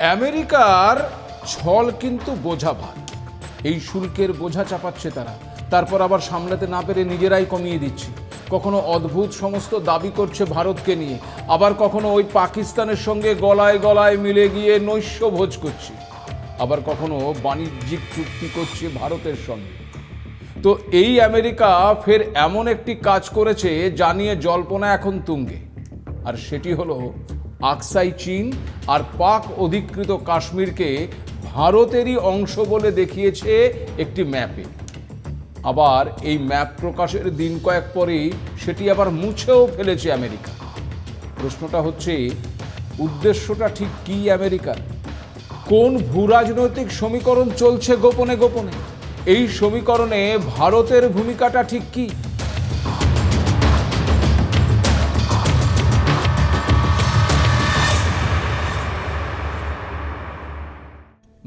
আমেরিকার ছল কিন্তু বোঝা ভার এই শুল্কের বোঝা চাপাচ্ছে তারা। তারপর আবার সামলাতে না পেরে নিজেরাই কমিয়ে দিচ্ছে। কখনো অদ্ভুত সমস্ত দাবি করছে ভারতকে নিয়ে। আবার কখনো ওই পাকিস্তানের সঙ্গে গলায় গলায় মিলে গিয়ে নৈশ ভোজ করছে। আবার কখনো বাণিজ্যিক চুক্তি করছে ভারতের সঙ্গে। তো এই আমেরিকা ফের এমন একটি কাজ করেছে যা নিয়ে জল্পনা এখন তুঙ্গে। আর সেটি হলো আকসাই চীন আর পাক অধিকৃত কাশ্মীরকে ভারতেরই অংশ বলে দেখিয়েছে একটি ম্যাপে। আবার এই ম্যাপ প্রকাশের দিন কয়েক পরেই সেটি আবার মুছেও ফেলেছে আমেরিকা। প্রশ্নটা হচ্ছে, উদ্দেশ্যটা ঠিক কী আমেরিকার? কোন ভূরাজনৈতিক সমীকরণ চলছে গোপনে গোপনে? এই সমীকরণে ভারতের ভূমিকাটা ঠিক কি?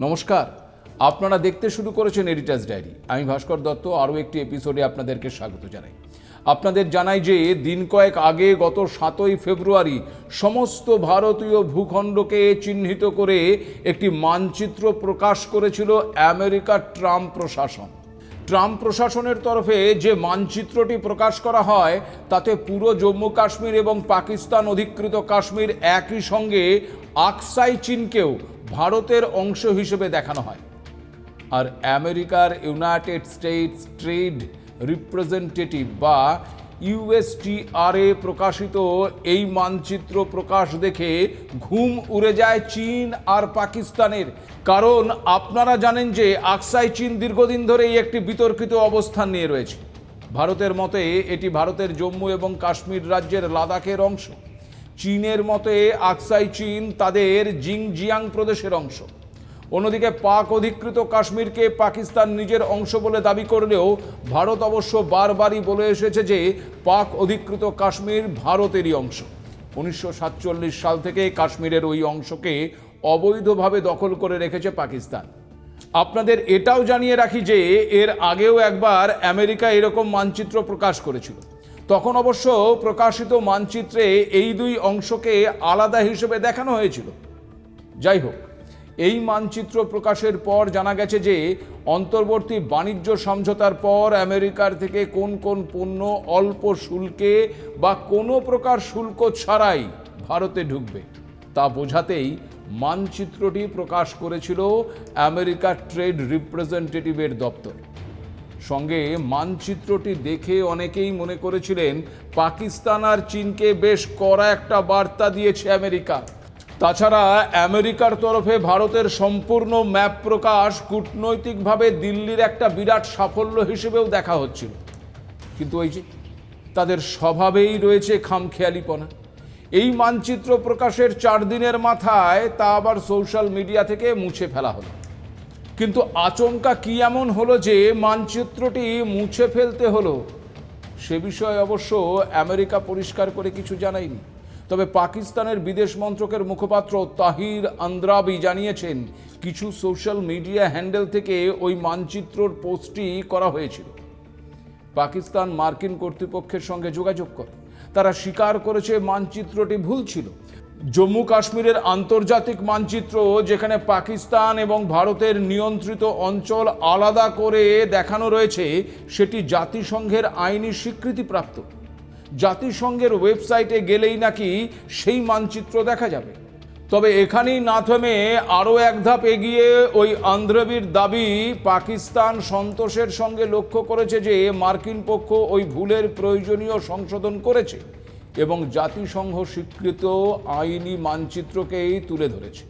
নমস্কার। আপনারা দেখতে শুরু করেছেন এডিটার্স ডায়েরি আমি ভাস্কর দত্ত, আরও একটি এপিসোডে আপনাদেরকে স্বাগত জানাই। আপনাদের জানাই যে দিন কয়েক আগে গত সাতই ফেব্রুয়ারি সমস্ত ভারতীয় ভূখণ্ডকে চিহ্নিত করে একটি মানচিত্র প্রকাশ করেছিল আমেরিকার ট্রাম্প প্রশাসন। ট্রাম্প প্রশাসনের তরফে যে মানচিত্রটি প্রকাশ করা হয়, তাতে পুরো জম্মু কাশ্মীর এবং পাকিস্তান অধিকৃত কাশ্মীর একই সঙ্গে আকসাই চীনকেও ভারতের অংশ হিসেবে দেখানো হয়। আর আমেরিকার ইউনাইটেড স্টেটস ট্রেড রিপ্রেজেন্টেটিভ বা ইউএসটিআরএ প্রকাশিত এই মানচিত্র প্রকাশ দেখে ঘুম উড়ে যায় চীন আর পাকিস্তানের। কারণ আপনারা জানেন যে আকসাই চীন দীর্ঘদিন ধরেই একটি বিতর্কিত অবস্থান নিয়ে রয়েছে। ভারতের মতে এটি ভারতের জম্মু এবং কাশ্মীর রাজ্যের লাদাখের অংশ। চীনের মতে আকসাই চীন তাদের জিংজিয়াং প্রদেশের অংশ। অন্যদিকে পাক অধিকৃত কাশ্মীরকে পাকিস্তান নিজের অংশ বলে দাবি করলেও ভারত অবশ্য বারবারই বলে এসেছে যে পাক অধিকৃত কাশ্মীর ভারতেরই অংশ। উনিশশো সাতচল্লিশ সাল থেকে কাশ্মীরের ওই অংশকে অবৈধভাবে দখল করে রেখেছে পাকিস্তান। আপনাদের এটাও জানিয়ে রাখি যে এর আগেও একবার আমেরিকা এরকম মানচিত্র প্রকাশ করেছিল। তখন অবশ্য প্রকাশিত মানচিত্রে এই দুই অংশকে আলাদা হিসেবে দেখানো হয়েছিল। যাই হোক, এই মানচিত্র প্রকাশের পর জানা গেছে যে অন্তর্বর্তী বাণিজ্য সমঝোতার পর আমেরিকার থেকে কোন কোন পণ্য অল্প শুল্কে বা কোনো প্রকার শুল্ক ছাড়াই ভারতে ঢুকবে, তা বোঝাতেই মানচিত্রটি প্রকাশ করেছিল আমেরিকার ট্রেড রিপ্রেজেন্টেটিভের দপ্তর। সঙ্গে মানচিত্রটি দেখে অনেকেই মনে করেছিলেন পাকিস্তান আর চীনকে বেশ কড়া একটা বার্তা দিয়েছে আমেরিকা। তাছাড়া আমেরিকার তরফে ভারতের সম্পূর্ণ ম্যাপ প্রকাশ কূটনৈতিকভাবে দিল্লির একটা বিরাট সাফল্য হিসেবেও দেখা হচ্ছিল। কিন্তু ওই যে তাদের স্বভাবেই রয়েছে খামখেয়ালিপনা। এই মানচিত্র প্রকাশের চার দিনের মাথায় তা আবার সোশ্যাল মিডিয়া থেকে মুছে ফেলা হলো। কিন্তু আচমকা কি এমন হলো যে মানচিত্রটি মুছে ফেলতে হলো? সে বিষয়ে অবশ্য আমেরিকা পরিষ্কার করে কিছু জানায়নি। তবে পাকিস্তানের বিদেশ মন্ত্রকের মুখপাত্র তাহির আন্দ্রাবি জানিয়েছেন, কিছু সোশ্যাল মিডিয়া হ্যান্ডেল থেকে ওই মানচিত্রর পোস্টটি করা হয়েছিল। পাকিস্তান মার্কিন কর্তৃপক্ষের সঙ্গে যোগাযোগ করে। তারা স্বীকার করেছে মানচিত্রটি ভুল ছিল। জম্মু কাশ্মীরের আন্তর্জাতিক মানচিত্র যেখানে পাকিস্তান এবং ভারতের নিয়ন্ত্রিত অঞ্চল আলাদা করে দেখানো রয়েছে, সেটি জাতিসংঘের আইনি স্বীকৃতিপ্রাপ্ত। জাতিসংঘের ওয়েবসাইটে গেলেই নাকি সেই মানচিত্র দেখা যাবে। তবে এখানেই না থেমে আরও এক ধাপ এগিয়ে ওই আন্ধ্রবির দাবি পাকিস্তান সন্তোষের সঙ্গে লক্ষ্য করেছে যে মার্কিন পক্ষ ওই ভুলের প্রয়োজনীয় সংশোধন করেছে। এবং জাতিসংঘ স্বীকৃত আইনি মানচিত্রকেই তুলে ধরেছে,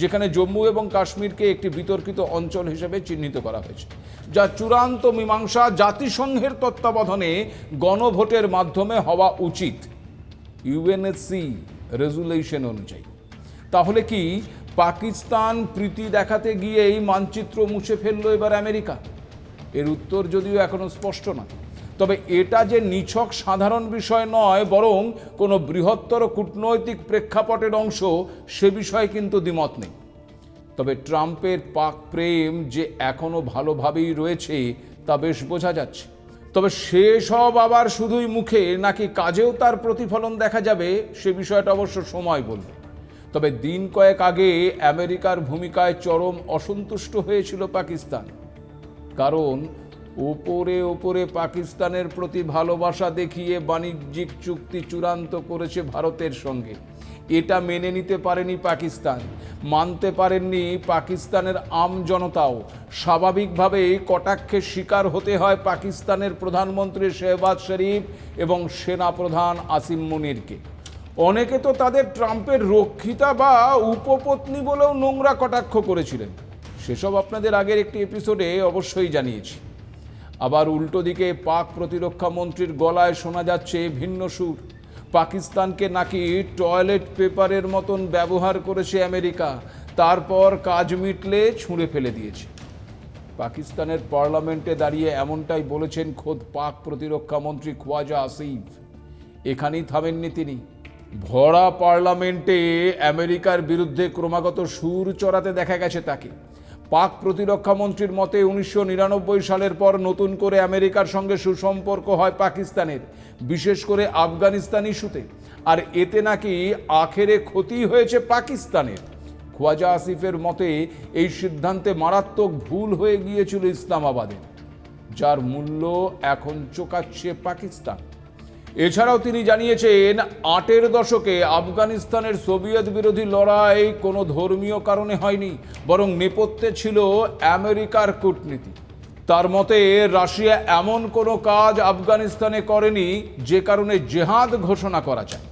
যেখানে জম্মু এবং কাশ্মীরকে একটি বিতর্কিত অঞ্চল হিসেবে চিহ্নিত করা হয়েছে, যা চূড়ান্ত মীমাংসা জাতিসংঘের তত্ত্বাবধানে গণভোটের মাধ্যমে হওয়া উচিত ইউএনএসসি রেজুলেশন অনুযায়ী। তাহলে কি পাকিস্তান প্রীতি দেখাতে গিয়ে এই মানচিত্র মুছে ফেলল এবার আমেরিকা? এর উত্তর যদিও এখনও স্পষ্ট না তবে এটা যে নিছক সাধারণ বিষয় নয়, বরং কোনো বৃহত্তর কূটনৈতিক প্রেক্ষাপটের অংশ, সে বিষয়ে কিন্তু দ্বিমত নেই। তবে ট্রাম্পের পাক প্রেম যে এখনও ভালোভাবেই রয়েছে, তা বেশ বোঝা যাচ্ছে। তবে সেসব আবার শুধুই মুখে, নাকি কাজেও তার প্রতিফলন দেখা যাবে, সে বিষয়টা অবশ্য সময় বলবে। তবে দিন কয়েক আগে আমেরিকার ভূমিকায় চরম অসন্তুষ্ট হয়েছিল পাকিস্তান। কারণ ওপরে ওপরে পাকিস্তানের প্রতি ভালোবাসা দেখিয়ে বাণিজ্যিক চুক্তি চূড়ান্ত করেছে ভারতের সঙ্গে। এটা মেনে নিতে পারেনি পাকিস্তান। মানতে পারেননি পাকিস্তানের আম জনতাও। স্বাভাবিকভাবেই কটাক্ষের শিকার হতে হয় পাকিস্তানের প্রধানমন্ত্রী শেহবাজ শরীফ এবং সেনাপ্রধান আসিম মুনিরকে। অনেকে তো তাদের ট্রাম্পের রক্ষিতা বা উপপত্নী বলেও নোংরা কটাক্ষ করেছিলেন। সেসব আপনাদের আগের একটি এপিসোডে অবশ্যই জানিয়েছি। আবার উল্টো দিকে পাক প্রতিরক্ষা মন্ত্রীর গলায় শোনা যাচ্ছে ভিন্ন সুর। পাকিস্তানকে নাকি টয়লেট পেপারের মতন ব্যবহার করেছে আমেরিকা। তারপর কাজ মিটলে ছুঁড়ে ফেলে দিয়েছে। পাকিস্তানের পার্লামেন্টে দাঁড়িয়ে এমনটাই বলেছেন খোদ পাক প্রতিরক্ষা মন্ত্রী খোয়াজা আসিফ। এখানেই থামেননি তিনি। ভরা পার্লামেন্টে আমেরিকার বিরুদ্ধে ক্রমাগত সুর চড়াতে দেখা গেছে তাকে। পাক প্রতিরক্ষা মন্ত্রীর মতে উনিশশো নিরানব্বই সালের পর নতুন করে আমেরিকার সঙ্গে সুসম্পর্ক হয় পাকিস্তানের, বিশেষ করে আফগানিস্তান ইস্যুতে। আর এতে নাকি আখেরে ক্ষতি হয়েছে পাকিস্তানের। খোয়াজা আসিফের মতে এই সিদ্ধান্তে মারাত্মক ভুল হয়ে গিয়েছিল ইসলামাবাদের যার মূল্য এখন চোকাচ্ছে পাকিস্তান। এছাড়াও তিনি জানিয়েছেন, আটের দশকে আফগানিস্তানের সোভিয়েত বিরোধী লড়াই কোনো ধর্মীয় কারণে হয়নি, বরং নেপথ্যে ছিল আমেরিকার কূটনীতি। তার মতে, রাশিয়া এমন কোনো কাজ আফগানিস্তানে করেনি যে কারণে জেহাদ ঘোষণা করা যায়।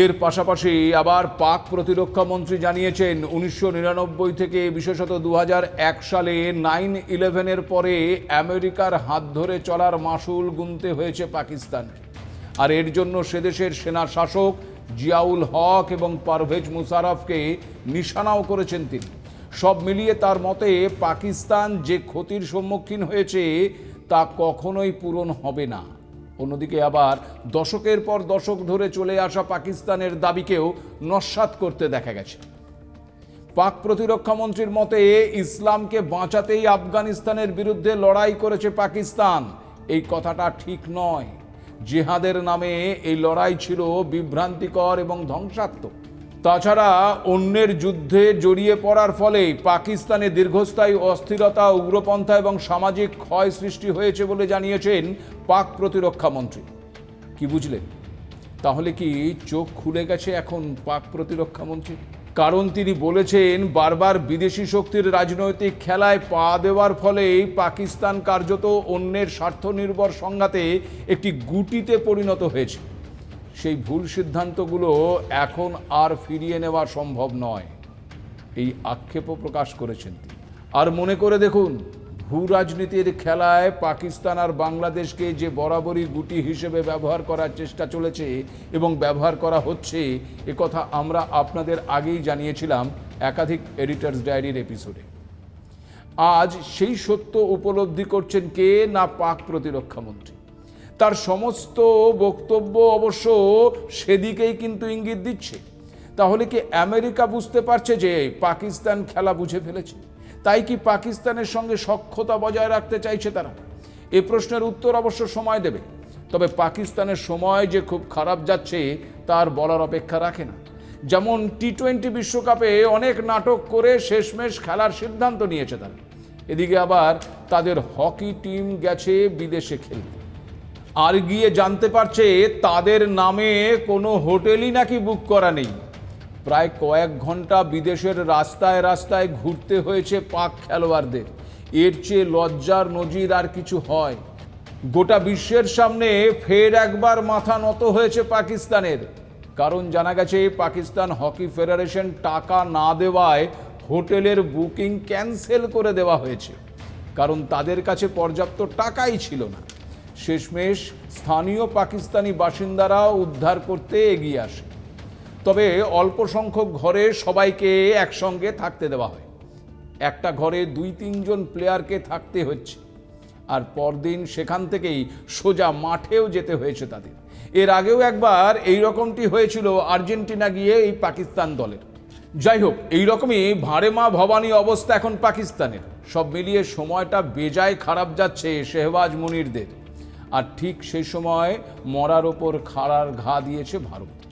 এর পাশাপাশি আবার পাক প্রতিরক্ষা মন্ত্রী জানিয়েছেন, উনিশশো নিরানব্বই থেকে বিশেষত দু সালে নাইন ইলেভেনের পরে আমেরিকার হাত ধরে চলার মাসুল গুনতে হয়েছে পাকিস্তানকে। আর এর জন্য সেদেশের সেনা শাসক জিয়াউল হক এবং পারভেজ মুশারফকে নিশানাও করেছেন তিনি। সব মিলিয়ে তার মতে পাকিস্তান যে ক্ষতির সম্মুখীন হয়েছে তা কখনোই পূরণ হবে না। অন্যদিকে আবার দশকের পর দশক ধরে চলে আসা পাকিস্তানের দাবিকেও নস্বাত করতে দেখা গেছে। পাক প্রতিরক্ষা মন্ত্রীর মতে ইসলামকে বাঁচাতেই আফগানিস্তানের বিরুদ্ধে লড়াই করেছে পাকিস্তান। এই কথাটা ঠিক নয়। জেহাদের নামে এই লড়াই ছিল বিভ্রান্তিকর এবং ধ্বংসাত্মক। তাছাড়া অন্যের যুদ্ধে জড়িয়ে পড়ার ফলে পাকিস্তানে দীর্ঘস্থায়ী অস্থিরতা, উগ্রপন্থা এবং সামাজিক ক্ষয় সৃষ্টি হয়েছে বলে জানিয়েছেন পাক প্রতিরক্ষা মন্ত্রী। কি বুঝলেন? তাহলে কি চোখ খুলে গেছে এখন পাক প্রতিরক্ষা মন্ত্রী? কারণ তিনি বলেছেন, বারবার বিদেশি শক্তির রাজনৈতিক খেলায় পা দেওয়ার ফলে পাকিস্তান কার্যত অন্যের স্বার্থনির্ভর সংঘাতে একটি গুটিতে পরিণত হয়েছে। সেই ভুল সিদ্ধান্তগুলো এখন আর ফিরিয়ে নেওয়া সম্ভব নয়। এই আক্ষেপও প্রকাশ করেছেন তিনি। আর মনে করে দেখুন ভূ রাজনীতির খেলায় পাকিস্তান আর বাংলাদেশকে যে বরাবরই গুটি হিসেবে ব্যবহার করার চেষ্টা চলেছে এবং ব্যবহার করা হচ্ছে, এ কথা আমরা আপনাদের আগেই জানিয়েছিলাম একাধিক এডিটার্স ডায়েরির এপিসোডে। আজ সেই সত্য উপলব্ধি করছেন কে? না পাক প্রতিরক্ষা মন্ত্রী। তার সমস্ত বক্তব্য অবশ্য সেদিকেই কিন্তু ইঙ্গিত দিচ্ছে। তাহলে কি আমেরিকা বুঝতে পারছে যে পাকিস্তান খেলা বুঝে ফেলেছে? তাই কি পাকিস্তানের সঙ্গে সক্ষতা বজায় রাখতে চাইছে তারা? এ প্রশ্নের উত্তর অবশ্য সময় দেবে। তবে পাকিস্তানের সময় যে খুব খারাপ যাচ্ছে, তার বলার অপেক্ষা রাখে না। যেমন টি টোয়েন্টি বিশ্বকাপে অনেক নাটক করে শেষমেশ খেলার সিদ্ধান্ত নিয়েছে তারা। এদিকে আবার তাদের হকি টিম গেছে বিদেশে খেলতে। আর গিয়ে জানতে পারছে তাদের নামে কোনো হোটেলই নাকি বুক করা নেই। প্রায় কয়েক ঘণ্টা বিদেশের রাস্তায় রাস্তায় ঘুরতে হয়েছে পাক খেলোয়াড়দের। এর চেয়ে লজ্জার নজির আর কিছু হয়। গোটা বিশ্বের সামনে ফের একবার মাথা নত হয়েছে পাকিস্তানের। কারণ জানা গেছে, পাকিস্তান হকি ফেডারেশন টাকা না দেওয়ায় হোটেলের বুকিং ক্যান্সেল করে দেওয়া হয়েছে। কারণ তাদের কাছে পর্যাপ্ত টাকাই ছিল না। শেষমেশ স্থানীয় পাকিস্তানি বাসিন্দারা উদ্ধার করতে এগিয়ে আসে। তবে অল্প সংখ্যক ঘরে সবাইকে একসঙ্গে থাকতে দেওয়া হয়। একটা ঘরে দুই তিনজন প্লেয়ারকে থাকতে হচ্ছে। আর পরদিন সেখান থেকেই সোজা মাঠেও যেতে হয়েছে তাদের। এর আগেও একবার এই রকমটি হয়েছিল আর্জেন্টিনা গিয়ে এই পাকিস্তান দলের। যাই হোক এইরকমই ভাঁড়ে মা ভবানী অবস্থা এখন পাকিস্তানের। সব মিলিয়ে সময়টা বেজায় খারাপ যাচ্ছে শেহবাজ মুনিরদের। আর ঠিক সেই সময় মরার ওপর খাড়ার ঘা দিয়েছে ভারত।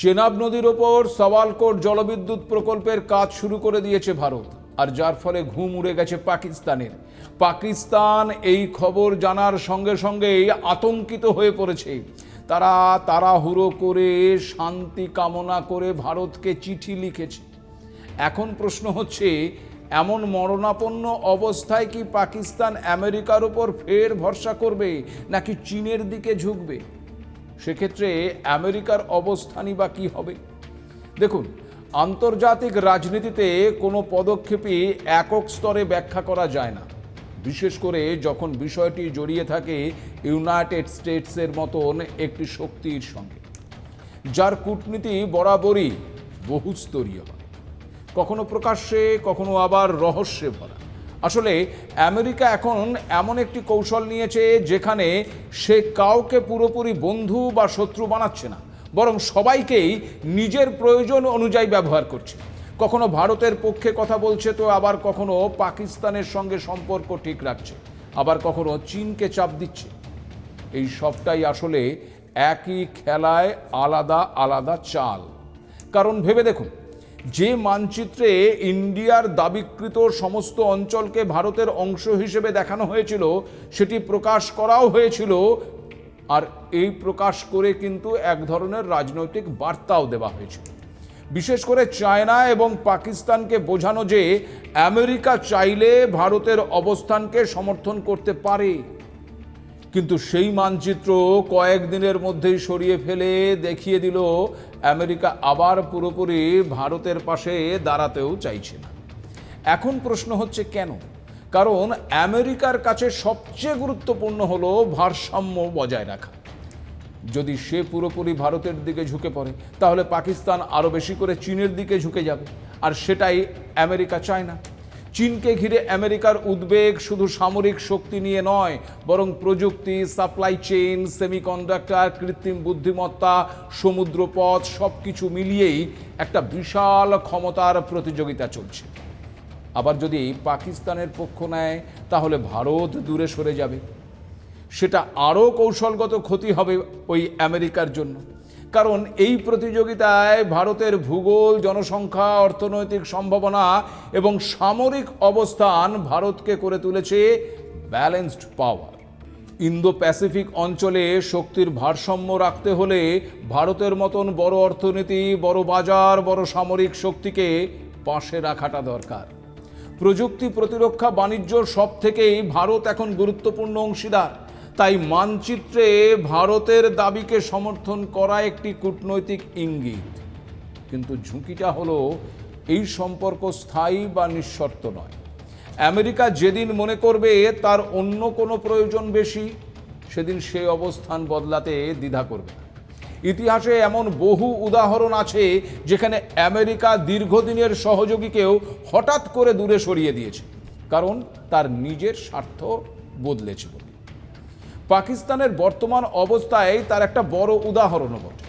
চেনাব নদীর ওপর সওয়ালকোট জলবিদ্যুৎ প্রকল্পের কাজ শুরু করে দিয়েছে ভারত, আর যার ফলে ঘুম উড়ে গেছে পাকিস্তানের। পাকিস্তান এই খবর জানার সঙ্গে সঙ্গেই আতঙ্কিত হয়ে পড়েছে। তারা তাড়াহুড়ো করে শান্তি কামনা করে ভারতকে চিঠি লিখেছে। এখন প্রশ্ন হচ্ছে, এমন মরণাপন্ন অবস্থায় কি পাকিস্তান আমেরিকার উপর ফের ভরসা করবে, নাকি চীনের দিকে ঝুঁকবে? সেক্ষেত্রে আমেরিকার অবস্থানই বা কী হবে? দেখুন, আন্তর্জাতিক রাজনীতিতে কোনো পদক্ষেপই একক স্তরে ব্যাখ্যা করা যায় না। বিশেষ করে যখন বিষয়টি জড়িয়ে থাকে ইউনাইটেড স্টেটসের মতন একটি শক্তির সঙ্গে, যার কূটনীতি বরাবরই বহুস্তরীয় হয়। কখনো প্রকাশ্যে, কখনো আবার রহস্যে ভরা। আসলে আমেরিকা এখন এমন একটি কৌশল নিয়েছে যেখানে সে কাউকে পুরোপুরি বন্ধু বা শত্রু বানাচ্ছে না, বরং সবাইকেই নিজের প্রয়োজন অনুযায়ী ব্যবহার করছে। কখনো ভারতের পক্ষে কথা বলছে তো আবার কখনো পাকিস্তানের সঙ্গে সম্পর্ক ঠিক রাখছে, আবার কখনো চীনকে চাপ দিচ্ছে। এই সবটাই আসলে একই খেলায় আলাদা আলাদা চাল। কারণ ভেবে দেখুন যে মানচিত্রে ইন্ডিয়ার দাবিকৃত সমস্ত অঞ্চলকে ভারতের অংশ হিসেবে দেখানো হয়েছিল, সেটি প্রকাশ করাও হয়েছিল। আর এই প্রকাশ করে কিন্তু এক ধরনের রাজনৈতিক বার্তাও দেওয়া হয়েছিল। বিশেষ করে চায়না এবং পাকিস্তানকে বোঝানো যে আমেরিকা চাইলে ভারতের অবস্থানকে সমর্থন করতে পারে। কিন্তু সেই মানচিত্র কয়েকদিনের মধ্যেই সরিয়ে ফেলে দেখিয়ে দিল, আমেরিকা আবার পুরোপুরি ভারতের পাশে দাঁড়াতেও চাইছে না। এখন প্রশ্ন হচ্ছে কেন? কারণ আমেরিকার কাছে সবচেয়ে গুরুত্বপূর্ণ হলো ভারসাম্য বজায় রাখা। যদি সে পুরোপুরি ভারতের দিকে ঝুঁকে পড়ে, তাহলে পাকিস্তান আরও বেশি করে চীনের দিকে ঝুঁকে যাবে, আর সেটাই আমেরিকা চায় না। চীনকে ঘিরে আমেরিকার উদ্বেগ শুধু সামরিক শক্তি নিয়ে নয়, বরং প্রযুক্তি সাপ্লাই চেইন সেমিকন্ডাক্টর কৃত্রিম বুদ্ধিমত্তা, সমুদ্রপথ সব কিছু মিলিয়েই একটা বিশাল ক্ষমতার প্রতিযোগিতা চলছে। আবার যদি পাকিস্তানের পক্ষ নেয়, তাহলে ভারত দূরে সরে যাবে। সেটা আরও কৌশলগত ক্ষতি হবে ওই আমেরিকার জন্য। কারণ এই প্রতিযোগিতায় ভারতের ভূগোল, জনসংখ্যা, অর্থনৈতিক সম্ভাবনা এবং সামরিক অবস্থান ভারতকে করে তুলেছে ব্যালেন্সড পাওয়ার ইন্দো প্যাসিফিক অঞ্চলে শক্তির ভারসাম্য রাখতে হলে ভারতের মতন বড় অর্থনীতি, বড় বাজার, বড় সামরিক শক্তিকে পাশে রাখাটা দরকার। প্রযুক্তি প্রতিরক্ষা বাণিজ্য সব থেকেই ভারত এখন গুরুত্বপূর্ণ অংশীদার। তাই মানচিত্রে ভারতের দাবিকে সমর্থন করা একটি কূটনৈতিক ইঙ্গিত। কিন্তু ঝুঁকিটা হলো এই সম্পর্ক স্থায়ী বা নিঃশর্ত নয়। আমেরিকা যেদিন মনে করবে তার অন্য কোনো প্রয়োজন বেশি, সেদিন সে অবস্থান বদলাতে দ্বিধা করবে ইতিহাসে এমন বহু উদাহরণ আছে যেখানে আমেরিকা দীর্ঘদিনের সহযোগীকেও হঠাৎ করে দূরে সরিয়ে দিয়েছে, কারণ তার নিজের স্বার্থ বদলেছে বলে। পাকিস্তানের বর্তমান অবস্থায় তার একটা বড় উদাহরণও বটে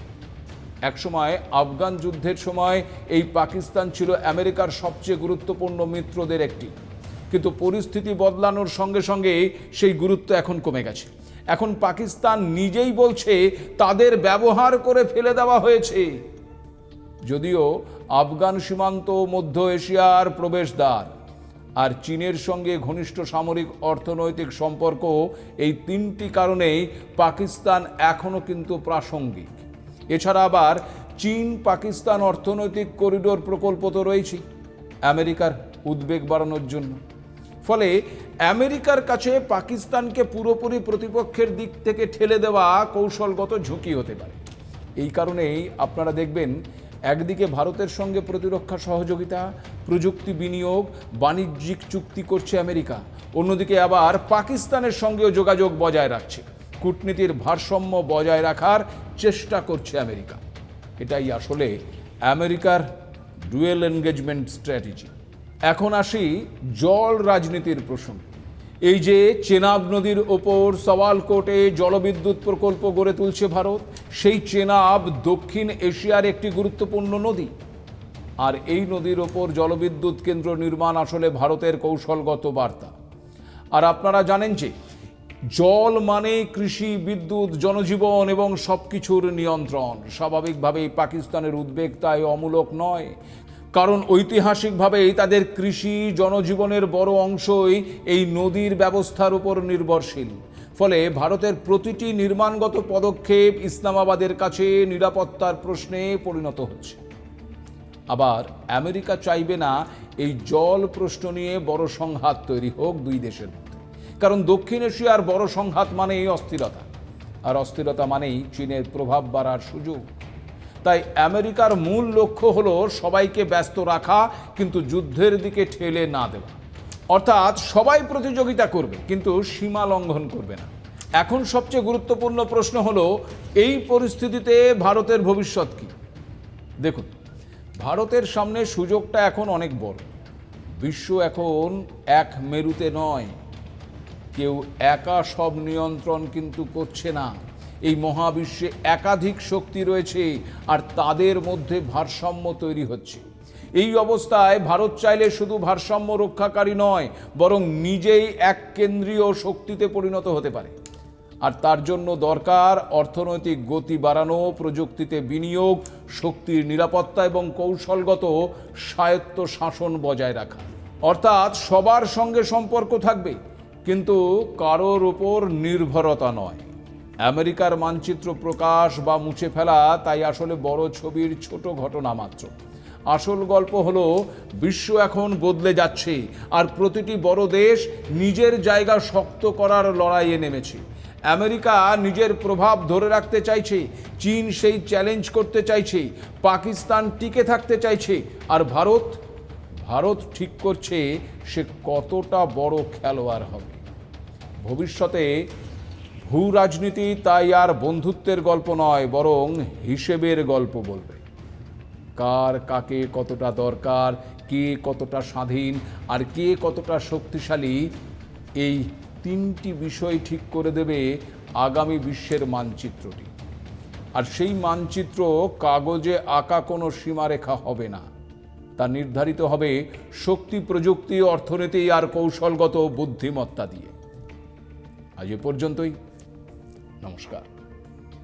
একসময় আফগান যুদ্ধের সময় এই পাকিস্তান ছিল আমেরিকার সবচেয়ে গুরুত্বপূর্ণ মিত্রদের একটি। কিন্তু পরিস্থিতি বদলানোর সঙ্গে সঙ্গে সেই গুরুত্ব এখন কমে গেছে। এখন পাকিস্তান নিজেই বলছে তাদের ব্যবহার করে ফেলে দেওয়া হয়েছে। যদিও আফগান সীমান্ত মধ্য এশিয়ার প্রবেশদ্বার আর চীনের সঙ্গে ঘনিষ্ঠ সামরিক অর্থনৈতিক সম্পর্ক এই তিনটি কারণেই পাকিস্তান এখনও কিন্তু প্রাসঙ্গিক। এছাড়া আবার চীন পাকিস্তান অর্থনৈতিক করিডোর প্রকল্প তো রয়েছেই, আমেরিকার উদ্বেগ বাড়ানোর জন্য। ফলে আমেরিকার কাছে পাকিস্তানকে পুরোপুরি প্রতিপক্ষের দিক থেকে ঠেলে দেওয়া কৌশলগত ঝুঁকি হতে পারে। এই কারণেই আপনারা দেখবেন একদিকে ভারতের সঙ্গে প্রতিরক্ষা সহযোগিতা, প্রযুক্তি বিনিয়োগ, বাণিজ্যিক চুক্তি করছে আমেরিকা। অন্যদিকে আবার পাকিস্তানের সঙ্গেও যোগাযোগ বজায় রাখছে। কূটনীতির ভারসাম্য বজায় রাখার চেষ্টা করছে আমেরিকা। এটাই আসলে আমেরিকার ডুয়েল এনগেজমেন্ট স্ট্র্যাটেজি। এখন আসি জল রাজনীতির প্রসঙ্গে। এই যে চেনাব নদীর ওপর সওয়ালকোটে জলবিদ্যুৎ প্রকল্প গড়ে তুলছে ভারত, সেই চেনাব দক্ষিণ এশিয়ার একটি গুরুত্বপূর্ণ নদী। আর এই নদীর ওপর জলবিদ্যুৎ কেন্দ্র নির্মাণ আসলে ভারতের কৌশলগত বার্তা। আর আপনারা জানেন যে, জল মানে কৃষি, বিদ্যুৎ, জনজীবন এবং সব কিছুর নিয়ন্ত্রণ। স্বাভাবিকভাবেই পাকিস্তানের উদ্বেগ তাই অমূলক নয়। কারণ ঐতিহাসিকভাবেই তাদের কৃষি জনজীবনের বড় অংশই এই নদীর ব্যবস্থার উপর নির্ভরশীল। ফলে ভারতের প্রতিটি নির্মাণগত পদক্ষেপ ইসলামাবাদের কাছে নিরাপত্তার প্রশ্নে পরিণত হচ্ছে। আবার আমেরিকা চাইবে না এই জল প্রশ্ন নিয়ে বড় সংঘাত তৈরি হোক দুই দেশের মধ্যে। কারণ দক্ষিণ এশিয়ার বড় সংঘাত মানেই অস্থিরতা। আর অস্থিরতা মানেই চীনের প্রভাব বাড়ার সুযোগ। তাই আমেরিকার মূল লক্ষ্য হলো সবাইকে ব্যস্ত রাখা, কিন্তু যুদ্ধের দিকে ঠেলে না দেওয়া। অর্থাৎ সবাই প্রতিযোগিতা করবে, কিন্তু সীমা লঙ্ঘন করবে না। এখন সবচেয়ে গুরুত্বপূর্ণ প্রশ্ন হলো, এই পরিস্থিতিতে ভারতের ভবিষ্যৎ কী? দেখুন, ভারতের সামনে সুযোগটা এখন অনেক বড়। বিশ্ব এখন এক মেরুতে নয়। কেউ একা সব নিয়ন্ত্রণ কিন্তু করছে না। এই মহাবিশ্বে একাধিক শক্তি রয়েছে আর তাদের মধ্যে ভারসাম্য তৈরি হচ্ছে। এই অবস্থায় ভারত চাইলে শুধু ভারসাম্য রক্ষাকারী নয়, বরং নিজেই এক কেন্দ্রীয় শক্তিতে পরিণত হতে পারে। আর তার জন্য দরকার অর্থনৈতিক গতি বাড়ানো, প্রযুক্তিতে বিনিয়োগ, শক্তির নিরাপত্তা এবং কৌশলগত স্বায়ত্ত শাসন বজায় রাখা। অর্থাৎ সবার সঙ্গে সম্পর্ক থাকবে, কিন্তু কারোর ওপর নির্ভরতা নয়। আমেরিকার মানচিত্র প্রকাশ বা মুছে ফেলা, তাই আসলে বড় ছবির ছোট ঘটনা মাত্র। আসল গল্প হলো, বিশ্ব এখন বদলে যাচ্ছে, আর প্রতিটি বড় দেশ নিজের জায়গা শক্ত করার লড়াইয়ে নেমেছে। আমেরিকা নিজের প্রভাব ধরে রাখতে চাইছে, চীন সেই চ্যালেঞ্জ করতে চাইছে, পাকিস্তান টিকে থাকতে চাইছে, আর ভারত ভারত ঠিক করছে সে কতটা বড় খেলোয়াড় হবে। ভবিষ্যতে ভূ রাজনীতি তাই আর বন্ধুত্বের গল্প নয়, বরং হিসেবের গল্প বলবে। কার কাকে কতটা দরকার, কে কতটা স্বাধীন, আর কে কতটা শক্তিশালী, এই তিনটি বিষয় ঠিক করে দেবে আগামী বিশ্বের মানচিত্রটি। আর সেই মানচিত্র কাগজে আঁকা কোনো সীমারেখা হবে না। তা নির্ধারিত হবে শক্তি, প্রযুক্তি, অর্থনীতি আর কৌশলগত বুদ্ধিমত্তা দিয়ে। আজ এ পর্যন্তই। নমস্কার